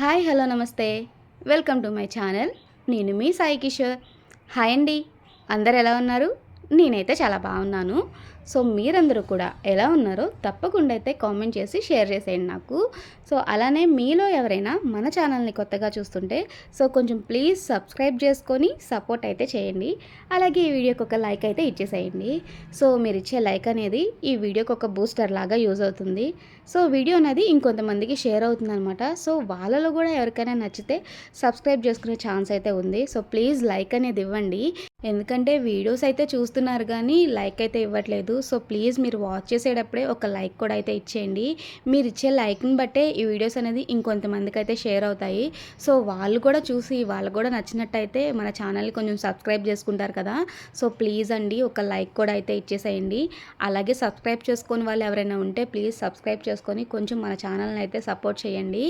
Hi hello నమస్తే. Welcome to my channel. నేను మీ సాయి కిషోర్. హాయ్ అండి. అందరు ఎలా ఉన్నారు? నేనైతే చాలా బాగున్నాను. సో మీరందరూ కూడా ఎలా ఉన్నారో తప్పకుండా అయితే కామెంట్ చేసి షేర్ చేసేయండి నాకు. సో అలానే మీలో ఎవరైనా మన ఛానల్ని కొత్తగా చూస్తుంటే సో కొంచెం ప్లీజ్ సబ్స్క్రైబ్ చేసుకొని సపోర్ట్ అయితే చేయండి. అలాగే ఈ వీడియోకి ఒక లైక్ అయితే ఇచ్చేసేయండి. సో మీరు ఇచ్చే లైక్ అనేది ఈ వీడియోకి ఒక బూస్టర్ లాగా యూజ్ అవుతుంది. సో వీడియో అనేది ఇంకొంతమందికి షేర్ అవుతుంది అనమాట సో వాళ్ళలో కూడా ఎవరికైనా నచ్చితే సబ్స్క్రైబ్ చేసుకునే ఛాన్స్ అయితే ఉంది. సో ప్లీజ్ లైక్ అనేది ఇవ్వండి. ఎందుకంటే వీడియోస్ అయితే చూస్తున్నారు కానీ లైక్ అయితే ఇవ్వట్లేదు. సో ప్లీజ్ మీరు వాచ్ చేసేటప్పుడే ఒక లైక్ కూడా అయితే ఇచ్చేయండి. మీరు ఇచ్చే లైక్ని బట్టే ఈ వీడియోస్ అనేది ఇంకొంతమందికి అయితే షేర్ అవుతాయి. సో వాళ్ళు కూడా చూసి వాళ్ళు కూడా నచ్చినట్టయితే మన ఛానల్ని కొంచెం సబ్స్క్రైబ్ చేసుకుంటారు కదా. సో ప్లీజ్ అండి ఒక లైక్ కూడా అయితే ఇచ్చేసేయండి. అలాగే సబ్స్క్రైబ్ చేసుకొని వాళ్ళు ఎవరైనా ఉంటే ప్లీజ్ సబ్స్క్రైబ్ చేసుకొని కొంచెం మన ఛానల్ని అయితే సపోర్ట్ చేయండి.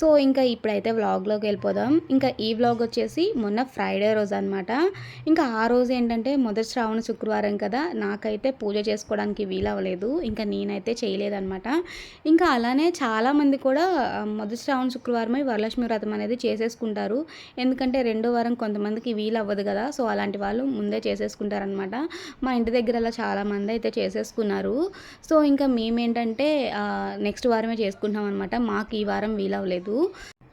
సో ఇంకా ఇప్పుడైతే వ్లాగ్లోకి వెళ్ళిపోదాం. ఇంకా ఈ వ్లాగ్ వచ్చేసి మొన్న ఫ్రైడే రోజు అనమాట ఇంకా ఆ రోజు ఏంటంటే మొదటి శ్రావణ శుక్రవారం కదా. నాకైతే పూజ చేసుకోవడానికి వీలవ్వలేదు. ఇంకా నేనైతే చేయలేదన్నమాట. ఇంకా అలానే చాలామంది కూడా మొదటి శ్రావణ శుక్రవారమే వరలక్ష్మి వ్రతం అనేది చేసేసుకుంటారు. ఎందుకంటే రెండో వారం కొంతమందికి వీలు అవ్వదు కదా. సో అలాంటి వాళ్ళు ముందే చేసేసుకుంటారనమాట మా ఇంటి దగ్గర అలా చాలామంది అయితే చేసేసుకున్నారు. సో ఇంకా మేమేంటంటే నెక్స్ట్ వారమే చేసుకుంటాం అనమాట మాకు ఈ వారం వీలవ్వలేదు.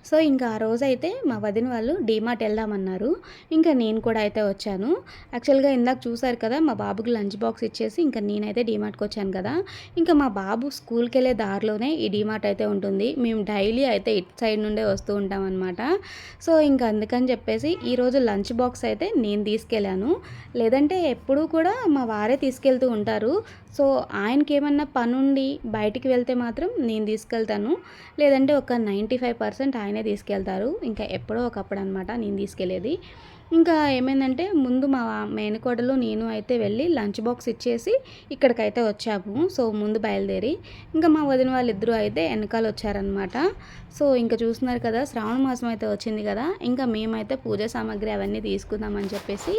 సో ఇంకా ఆ రోజు అయితే మా వదిన వాళ్ళు డీమార్ట్ వెళ్దామన్నారు. ఇంకా నేను కూడా అయితే వచ్చాను. యాక్చువల్గా ఇందాక చూసారు కదా మా బాబుకి లంచ్ బాక్స్ ఇచ్చేసి ఇంకా నేనైతే డీమార్ట్కి వచ్చాను కదా. ఇంకా మా బాబు స్కూల్కి వెళ్ళే దారిలోనే ఈ డీమార్ట్ అయితే ఉంటుంది. మేము డైలీ అయితే ఇటు సైడ్ నుండే వస్తూ ఉంటాం అనమాట సో ఇంకా అందుకని చెప్పేసి ఈరోజు లంచ్ బాక్స్ అయితే నేను తీసుకెళ్ళాను. లేదంటే ఎప్పుడూ కూడా మా వారే తీసుకెళ్తూ ఉంటారు. సో ఆయనకి ఏమన్నా పనుండి బయటికి వెళ్తే మాత్రం నేను తీసుకెళ్తాను. లేదంటే ఒక నైంటీ ఫైవ్ పర్సెంట్ ఆయనే తీసుకెళ్తారు. ఇంకా ఎప్పుడో ఒకప్పుడు అనమాట నేను తీసుకెళ్ళేది. ఇంకా ఏమైందంటే ముందు మా మేనకోడలు నేను అయితే వెళ్ళి లంచ్ బాక్స్ ఇచ్చేసి ఇక్కడికైతే వచ్చాము. సో ముందు బయలుదేరి ఇంకా మా వదిన వాళ్ళిద్దరూ అయితే వెనకాల వచ్చారనమాట సో ఇంకా చూస్తున్నారు కదా శ్రావణ మాసం అయితే వచ్చింది కదా ఇంకా మేమైతే పూజ సామాగ్రి అవన్నీ తీసుకుందామని చెప్పేసి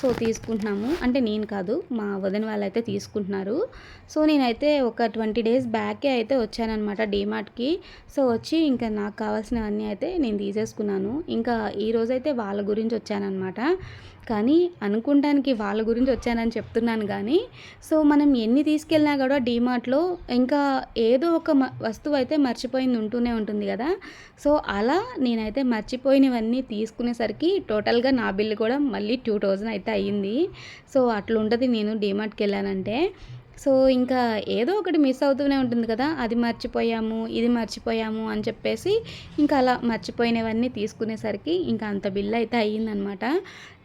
సో తీసుకుంటున్నాము. అంటే నేను కాదు మా వదిన వాళ్ళు అయితే తీసుకుంటున్నారు. సో నేనైతే ఒక ట్వంటీ డేస్ బ్యాకే అయితే వచ్చానమాట డీమార్ట్కి. సో వచ్చి ఇంకా నాకు కావాల్సినవన్నీ అయితే నేను తీసేసుకున్నాను. ఇంకా ఈ రోజైతే వాళ్ళ గురించి వచ్చాను అనమాట కానీ అనుకుంటానికి వాళ్ళ గురించి వచ్చానని చెప్తున్నాను కానీ సో మనం ఎన్ని తీసుకెళ్ళినా కూడా డీమార్ట్లో ఇంకా ఏదో ఒక వస్తువు అయితే మర్చిపోయింది ఉంటూనే ఉంటుంది కదా. సో అలా నేనైతే మర్చిపోయినవన్నీ తీసుకునేసరికి టోటల్గా నా బిల్లు కూడా మళ్ళీ టూ థౌజండ్ అయితే అయ్యింది. సో అట్లుంటుంది నేను డీమార్ట్కి వెళ్ళానంటే. సో ఇంకా ఏదో ఒకటి మిస్ అవుతూనే ఉంటుంది కదా అది మర్చిపోయాము ఇది మర్చిపోయాము అని చెప్పేసి ఇంకా అలా మర్చిపోయినవన్నీ తీసుకునేసరికి ఇంకా అంత బిల్ అయితే అయ్యిందనమాట.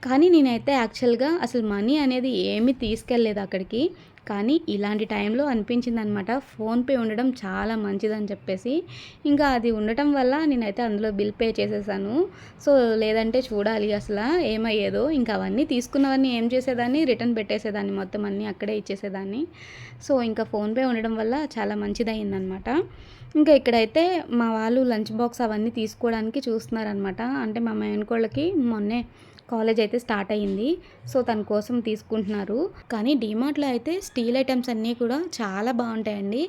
కానీ నేనైతే యాక్చువల్గా అసలు మనీ అనేది ఏమీ తీసుకెళ్ళలేదు అక్కడికి. కానీ ఇలాంటి టైంలో అనిపించింది అనమాట ఫోన్పే ఉండడం చాలా మంచిదని చెప్పేసి. ఇంకా అది ఉండటం వల్ల నేనైతే అందులో బిల్ పే చేసేసాను. సో లేదంటే చూడాలి అసలు ఏమయ్యేదో. ఇంకా అవన్నీ తీసుకున్నవన్నీ ఏం చేసేదాన్ని? రిటర్న్ పెట్టేసేదాన్ని మొత్తం అన్నీ అక్కడే ఇచ్చేసేదాన్ని. సో ఇంకా ఫోన్పే ఉండడం వల్ల చాలా మంచిదయ్యిందనమాట ఇంకా ఇక్కడైతే మా వాళ్ళు లంచ్ బాక్స్ అవన్నీ తీసుకోవడానికి చూస్తున్నారనమాట. అంటే మా మేనకోళ్ళకి మొన్నే కాలేజ్ అయితే స్టార్ట్ అయ్యింది. సో తన కోసం తీసుకుంటున్నారు. కానీ డిమార్ట్లో అయితే స్టీల్ ఐటమ్స్ అన్నీ కూడా చాలా బాగుంటాయండి.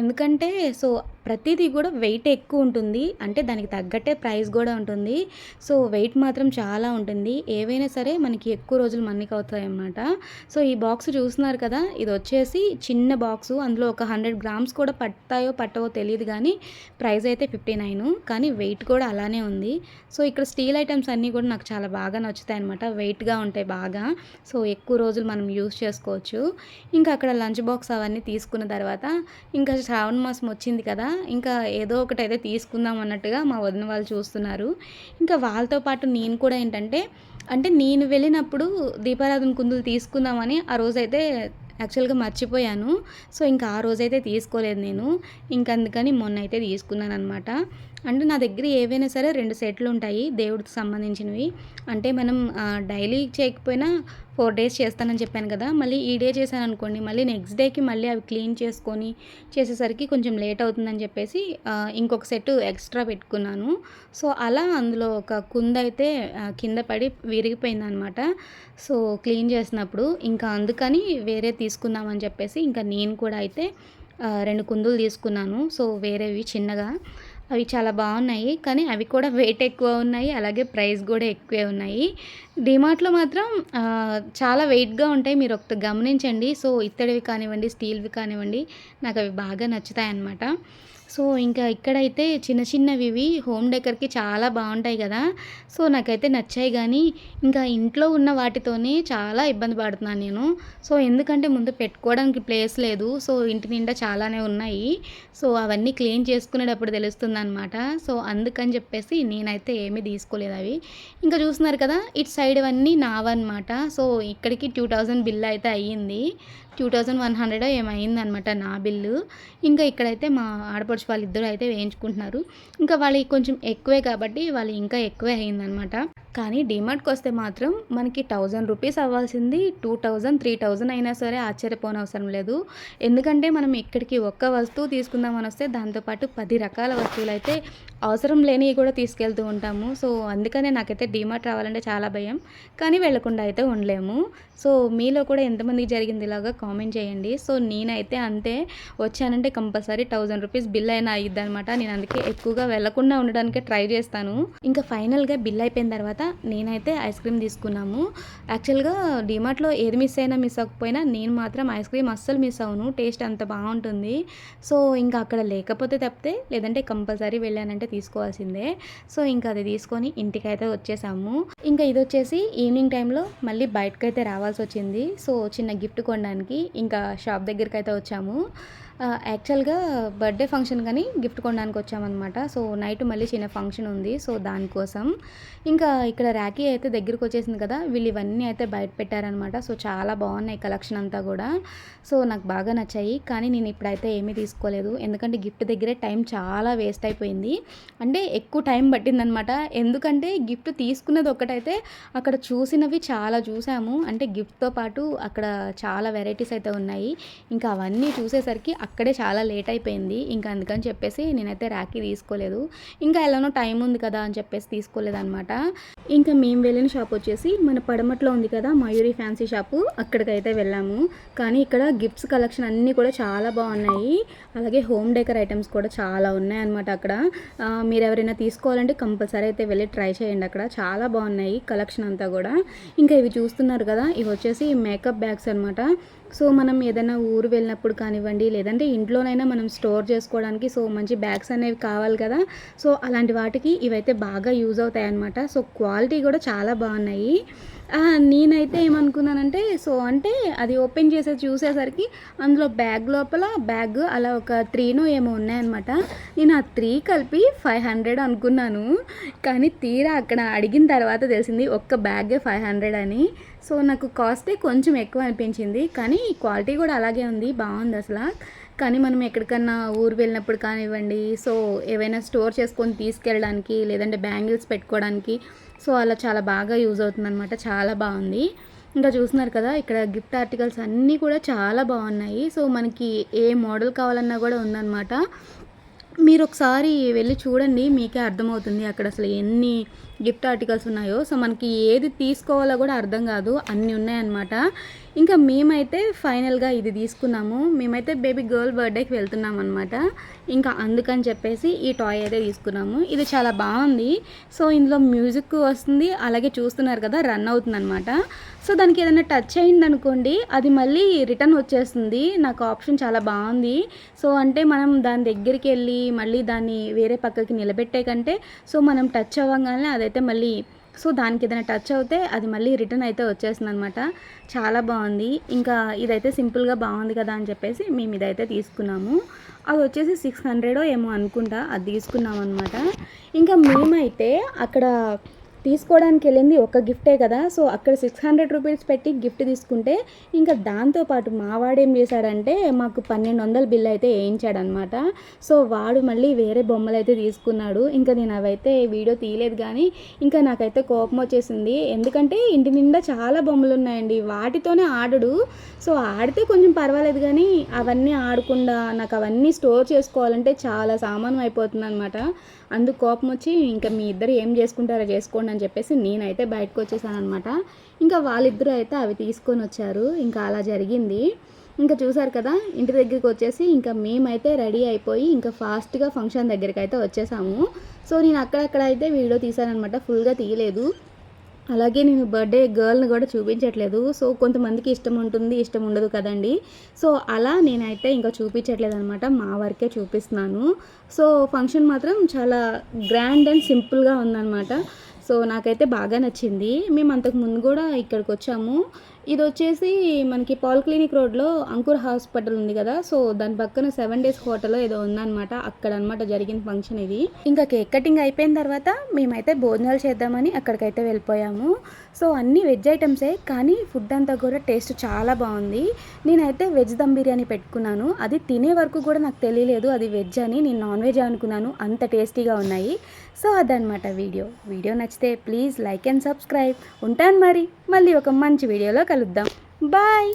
ఎందుకంటే సో ప్రతిదీ కూడా వెయిట్ ఎక్కువ ఉంటుంది. అంటే దానికి తగ్గట్టే ప్రైస్ కూడా ఉంటుంది. సో వెయిట్ మాత్రం చాలా ఉంటుంది. ఏవైనా సరే మనకి ఎక్కువ రోజులు మన్నిక అవుతాయి అన్నమాట. సో ఈ బాక్స్ చూస్తున్నారు కదా ఇది వచ్చేసి చిన్న బాక్స్. అందులో ఒక హండ్రెడ్ గ్రామ్స్ కూడా పడతాయో పట్టవో తెలియదు కానీ ప్రైస్ అయితే ఫిఫ్టీ నైన్. కానీ వెయిట్ కూడా అలానే ఉంది. సో ఇక్కడ స్టీల్ ఐటమ్స్ అన్నీ కూడా నాకు చాలా బాగా నచ్చుతాయి అనమాట వెయిట్గా ఉంటాయి బాగా. సో ఎక్కువ రోజులు మనం యూస్ చేసుకోవచ్చు. ఇంకా అక్కడ లంచ్ బాక్స్ అవన్నీ తీసుకున్న తర్వాత ఇంకా శ్రావణ మాసం వచ్చింది కదా ఇంకా ఏదో ఒకటి అయితే తీసుకుందాం అన్నట్టుగా మా వదిన వాళ్ళు చూస్తున్నారు. ఇంకా వాళ్ళతో పాటు నేను కూడా ఏంటంటే అంటే నేను వెళ్ళినప్పుడు దీపారాధన కుందులు తీసుకుందామని ఆ రోజైతే యాక్చువల్గా మర్చిపోయాను. సో ఇంకా ఆ రోజైతే తీసుకోలేదు నేను. ఇంకా అందుకని మొన్న అయితే తీసుకున్నాను అనమాట అండ్ నా దగ్గర ఏవైనా సరే రెండు సెట్లు ఉంటాయి దేవుడికి సంబంధించినవి. అంటే మనం డైలీ చేయకపోయినా ఫోర్ డేస్ చేస్తానని చెప్పాను కదా మళ్ళీ ఈ డే చేశాను అనుకోండి మళ్ళీ నెక్స్ట్ డేకి మళ్ళీ అవి క్లీన్ చేసుకొని చేసేసరికి కొంచెం లేట్ అవుతుందని చెప్పేసి ఇంకొక సెట్ ఎక్స్ట్రా పెట్టుకున్నాను. సో అలా అందులో ఒక కుంద అయితే కింద పడి విరిగిపోయింది అనమాట సో క్లీన్ చేసినప్పుడు ఇంకా అందుకని వేరే తీసుకుందామని చెప్పేసి ఇంకా నేను కూడా అయితే రెండు కుందులు తీసుకున్నాను. సో వేరేవి చిన్నగా. అవి చాలా బాగున్నాయి కానీ అవి కూడా వెయిట్ ఎక్కువ ఉన్నాయి అలాగే ప్రైస్ కూడా ఎక్కువే ఉన్నాయి. డిమార్ట్లో మాత్రం చాలా వెయిట్గా ఉంటాయి మీరు ఒకటి గమనించండి. సో ఇత్తడివి కానివ్వండి స్టీల్వి కానివ్వండి నాకు అవి బాగా నచ్చుతాయి అన్నమాట సో ఇంకా ఇక్కడైతే చిన్న చిన్నవి ఇవి. హోమ్ డెకర్కి చాలా బాగుంటాయి కదా. సో నాకైతే నచ్చాయి కానీ ఇంకా ఇంట్లో ఉన్న వాటితోనే చాలా ఇబ్బంది పడుతున్నాను నేను. సో ఎందుకంటే ముందు పెట్టుకోవడానికి ప్లేస్ లేదు. సో ఇంటి నిండా చాలానే ఉన్నాయి. సో అవన్నీ క్లీన్ చేసుకునేటప్పుడు తెలుస్తుంది అనమాట సో అందుకని చెప్పేసి నేనైతే ఏమీ తీసుకోలేదు అవి. ఇంకా చూస్తున్నారు కదా ఇటు సైడ్ అవన్నీ నావన్నమాట. సో ఇక్కడికి టూ థౌజండ్ బిల్ అయితే అయ్యింది. టూ థౌజండ్ వన్ హండ్రెడ్ ఏమైందనమాట నా బిల్లు. ఇంకా ఇక్కడైతే మా ఆడపడుచు వాళ్ళిద్దరూ అయితే వేయించుకుంటున్నారు. ఇంకా వాళ్ళకి కొంచెం ఎక్కువే కాబట్టి వాళ్ళు ఇంకా ఎక్కువే అయిందనమాట కానీ డిమార్ట్కి వస్తే మాత్రం మనకి థౌజండ్ రూపీస్ అవ్వాల్సింది టూ థౌజండ్ త్రీ థౌజండ్ అయినా సరే ఆశ్చర్యపోనవసరం లేదు. ఎందుకంటే మనం ఇక్కడికి ఒక్క వస్తువు తీసుకుందామని వస్తే దాంతోపాటు పది రకాల వస్తువులు అయితే అవసరం లేనివి కూడా తీసుకెళ్తూ ఉంటాము. సో అందుకనే నాకైతే డిమార్ట్ రావాలంటే చాలా భయం. కానీ వెళ్ళకుండా అయితే ఉండలేము. సో మీలో కూడా ఎంతమంది జరిగింది ఇలాగా కామెంట్ చేయండి. సో నేనైతే అంతే వచ్చానంటే కంపల్సరీ థౌజండ్ రూపీస్ బిల్ అయినా అయ్యిద్ది అనమాట నేను అందుకే ఎక్కువగా వెళ్ళకుండా ఉండడానికి ట్రై చేస్తాను. ఇంకా ఫైనల్గా బిల్ అయిపోయిన తర్వాత నేనైతే ఐస్ క్రీమ్ తీసుకున్నాము. యాక్చువల్గా డిమార్ట్లో ఏది మిస్ అయినా మిస్ అవ్వకపోయినా నేను మాత్రం ఐస్ క్రీమ్ అస్సలు మిస్ అవ్వను. టేస్ట్ అంత బాగుంటుంది. సో ఇంకా అక్కడ లేకపోతే తప్పితే లేదంటే కంపల్సరీ వెళ్ళానంటే తీసుకోవాల్సిందే. సో ఇంకా అది తీసుకొని ఇంటికైతే వచ్చేసాము. ఇంకా ఇది వచ్చేసి ఈవినింగ్ టైంలో మళ్ళీ బయటకైతే రావాల్సి వచ్చింది. సో చిన్న గిఫ్ట్ కొనడానికి ఇంకా షాప్ దగ్గరికి అయితే వచ్చాము. యాక్చువల్గా బర్త్డే ఫంక్షన్ కానీ గిఫ్ట్ కొనడానికి వచ్చామన్నమాట. సో నైట్ మళ్ళీ చిన్న ఫంక్షన్ ఉంది. సో దానికోసం. ఇంకా ఇక్కడ ర్యాకీ అయితే దగ్గరికి వచ్చేసింది కదా వీళ్ళు ఇవన్నీ అయితే బయట పెట్టారనమాట సో చాలా బాగున్నాయి కలెక్షన్ అంతా కూడా. సో నాకు బాగా నచ్చాయి. కానీ నేను ఇప్పుడైతే ఏమీ తీసుకోలేదు. ఎందుకంటే గిఫ్ట్ దగ్గరే టైం చాలా వేస్ట్ అయిపోయింది. అంటే ఎక్కువ టైం పట్టిందనమాట ఎందుకంటే గిఫ్ట్ తీసుకున్నది ఒక్కటైతే అక్కడ చూసినవి చాలా చూసాము. అంటే గిఫ్ట్తో పాటు అక్కడ చాలా వెరైటీస్ అయితే ఉన్నాయి. ఇంకా అవన్నీ చూసేసరికి అక్కడే చాలా లేట్ అయిపోయింది. ఇంకా అందుకని చెప్పేసి నేనైతే రాఖీ తీసుకోలేదు. ఇంకా ఎలానో టైం ఉంది కదా అని చెప్పేసి తీసుకోలేదనమాట ఇంకా మేము వెళ్ళిన షాప్ వచ్చేసి మన పడమట్లో ఉంది కదా మయూరి ఫ్యాన్సీ షాపు. అక్కడికైతే వెళ్ళాము. కానీ ఇక్కడ గిఫ్ట్స్ కలెక్షన్ అన్నీ కూడా చాలా బాగున్నాయి. అలాగే హోమ్ డెకర్ ఐటమ్స్ కూడా చాలా ఉన్నాయి అనమాట అక్కడ. మీరు ఎవరైనా తీసుకోవాలంటే కంపల్సరీ అయితే వెళ్ళి ట్రై చేయండి అక్కడ. చాలా బాగున్నాయి కలెక్షన్ అంతా కూడా. ఇంకా ఇవి చూస్తున్నారు కదా ఇవి వచ్చేసి మేకప్ బ్యాగ్స్ అనమాట సో మనం ఏదైనా ఊరు వెళ్ళినప్పుడు కానివ్వండి లేదంటే ఇంట్లోనైనా మనం స్టోర్ చేసుకోవడానికి సో మంచి బ్యాగ్స్ అనేవి కావాలి కదా. సో అలాంటి వాటికి ఇవైతే బాగా యూజ్ అవుతాయి అన్నమాట సో క్వాలిటీ కూడా చాలా బాగున్నాయి. నేనైతే ఏమనుకున్నానంటే సో అంటే అది ఓపెన్ చేసే చూసేసరికి అందులో బ్యాగ్ లోపల బ్యాగ్ అలా ఒక త్రీనో ఏమో ఉన్నాయన్నమాట. నేను ఆ త్రీ కలిపి ఫైవ్ హండ్రెడ్ అనుకున్నాను. కానీ తీరా అక్కడ అడిగిన తర్వాత తెలిసింది ఒక్క బ్యాగే ఫైవ్ హండ్రెడ్ అని. సో నాకు కాస్టే కొంచెం ఎక్కువ అనిపించింది కానీ క్వాలిటీ కూడా అలాగే ఉంది బాగుంది అసలు. కానీ మనం ఎక్కడికన్నా ఊరు వెళ్ళినప్పుడు కానివ్వండి సో ఏవైనా స్టోర్ చేసుకొని తీసుకెళ్ళడానికి లేదంటే బ్యాంగిల్స్ పెట్టుకోవడానికి సో అలా చాలా బాగా యూజ్ అవుతుందన్నమాట చాలా బాగుంది. ఇంకా చూస్తున్నారు కదా ఇక్కడ గిఫ్ట్ ఆర్టికల్స్ అన్నీ కూడా చాలా బాగున్నాయి. సో మనకి ఏ మోడల్ కావాలన్నా కూడా ఉందన్నమాట. మీరు ఒకసారి వెళ్ళి చూడండి మీకే అర్థమవుతుంది అక్కడ అసలు ఎన్ని గిఫ్ట్ ఆర్టికల్స్ ఉన్నాయో. సో మనకి ఏది తీసుకోవాలో కూడా అర్థం కాదు. అన్నీ ఉన్నాయన్నమాట. ఇంకా మేమైతే ఫైనల్గా ఇది తీసుకున్నాము. మేమైతే బేబీ గర్ల్ బర్త్డేకి వెళ్తున్నాం అనమాట ఇంకా అందుకని చెప్పేసి ఈ టాయ్ అయితే తీసుకున్నాము. ఇది చాలా బాగుంది. సో ఇందులో మ్యూజిక్ వస్తుంది. అలాగే చూస్తున్నారు కదా రన్ అవుతుంది అనమాట సో దానికి ఏదైనా టచ్ అయింది అనుకోండి అది మళ్ళీ రిటర్న్ వచ్చేస్తుంది. నాకు ఆప్షన్ చాలా బాగుంది. సో అంటే మనం దాని దగ్గరికి వెళ్ళి మళ్ళీ దాన్ని వేరే పక్కకి నిలబెట్టే కంటే సో మనం టచ్ అవ్వగానే అదైతే మళ్ళీ సో దానికి ఏదైనా టచ్ అవుతే అది మళ్ళీ రిటర్న్ అయితే వచ్చేస్తుంది అనమాట చాలా బాగుంది. ఇంకా ఇదైతే సింపుల్గా బాగుంది కదా అని చెప్పేసి మేము ఇదైతే తీసుకున్నాము. అది వచ్చేసి సిక్స్ హండ్రెడో ఏమో అనుకుంటా అది తీసుకున్నాం అనమాట ఇంకా మేమైతే అక్కడ తీసుకోవడానికి వెళ్ళింది ఒక గిఫ్టే కదా. సో అక్కడ సిక్స్ హండ్రెడ్ రూపీస్ పెట్టి గిఫ్ట్ తీసుకుంటే ఇంకా దాంతోపాటు మా ఏం చేశాడంటే మాకు పన్నెండు వందల బిల్ అయితే వేయించాడనమాట. సో వాడు మళ్ళీ వేరే బొమ్మలు అయితే తీసుకున్నాడు. ఇంకా నేను అవైతే వీడియో తీయలేదు కానీ ఇంకా నాకైతే కోపం వచ్చేసింది. ఎందుకంటే ఇంటి నిండా చాలా బొమ్మలు ఉన్నాయండి వాటితోనే ఆడడు. సో ఆడితే కొంచెం పర్వాలేదు కానీ అవన్నీ ఆడకుండా నాకు అవన్నీ స్టోర్ చేసుకోవాలంటే చాలా సామానం అయిపోతుంది అనమాట అందుకు కోపం వచ్చి ఇంకా మీ ఇద్దరు ఏం చేసుకుంటారో చేసుకోండి అని చెప్పేసి నేనైతే బయటకు వచ్చేసాను అనమాట ఇంకా వాళ్ళిద్దరూ అయితే అవి తీసుకొని వచ్చారు. ఇంకా అలా జరిగింది. ఇంకా చూసారు కదా ఇంటి దగ్గరికి వచ్చేసి ఇంకా మేమైతే రెడీ అయిపోయి ఇంకా ఫాస్ట్గా ఫంక్షన్ దగ్గరికి అయితే వచ్చేసాము. సో నేను అక్కడక్కడ అయితే వీడియో తీసానమాట ఫుల్గా తీయలేదు. అలాగే నేను బర్త్డే గర్ల్ని కూడా చూపించట్లేదు. సో కొంతమందికి ఇష్టం ఉంటుంది ఇష్టం ఉండదు కదండి. సో అలా నేనైతే ఇంకా చూపించట్లేదు అనమాట మా వరకే చూపిస్తున్నాను. సో ఫంక్షన్ మాత్రం చాలా గ్రాండ్ అండ్ సింపుల్గా ఉందన్నమాట. సో నాకైతే బాగా నచ్చింది. మేము అంతకు ముందు కూడా ఇక్కడికి వచ్చాము ఇది వచ్చేసి మనకి పాల్ క్లినిక్ రోడ్లో అంకుర్ హాస్పిటల్ ఉంది కదా సో దాని పక్కన సెవెన్ డేస్ హోటల్ ఏదో ఉందన్నమాట. అక్కడ అనమాట జరిగిన ఫంక్షన్ ఇది. ఇంకా కేక్ కటింగ్ అయిపోయిన తర్వాత మేమైతే భోజనాలు చేద్దామని అక్కడికైతే వెళ్ళిపోయాము. సో అన్ని వెజ్ ఐటమ్సే కానీ ఫుడ్ అంతా కూడా టేస్ట్ చాలా బాగుంది. నేనైతే వెజ్ దమ్ బిర్యానీ పెట్టుకున్నాను. అది తినే వరకు కూడా నాకు తెలియలేదు అది వెజ్ అని నేను నాన్ వెజ్ అనుకున్నాను. అంత టేస్టీగా ఉన్నాయి. సో అదనమాట వీడియో. వీడియో నచ్చితే ప్లీజ్ లైక్ అండ్ సబ్స్క్రైబ్. ఉంటాను మరి. మళ్ళీ ఒక మంచి వీడియోలో కలుద్దాం. బాయ్.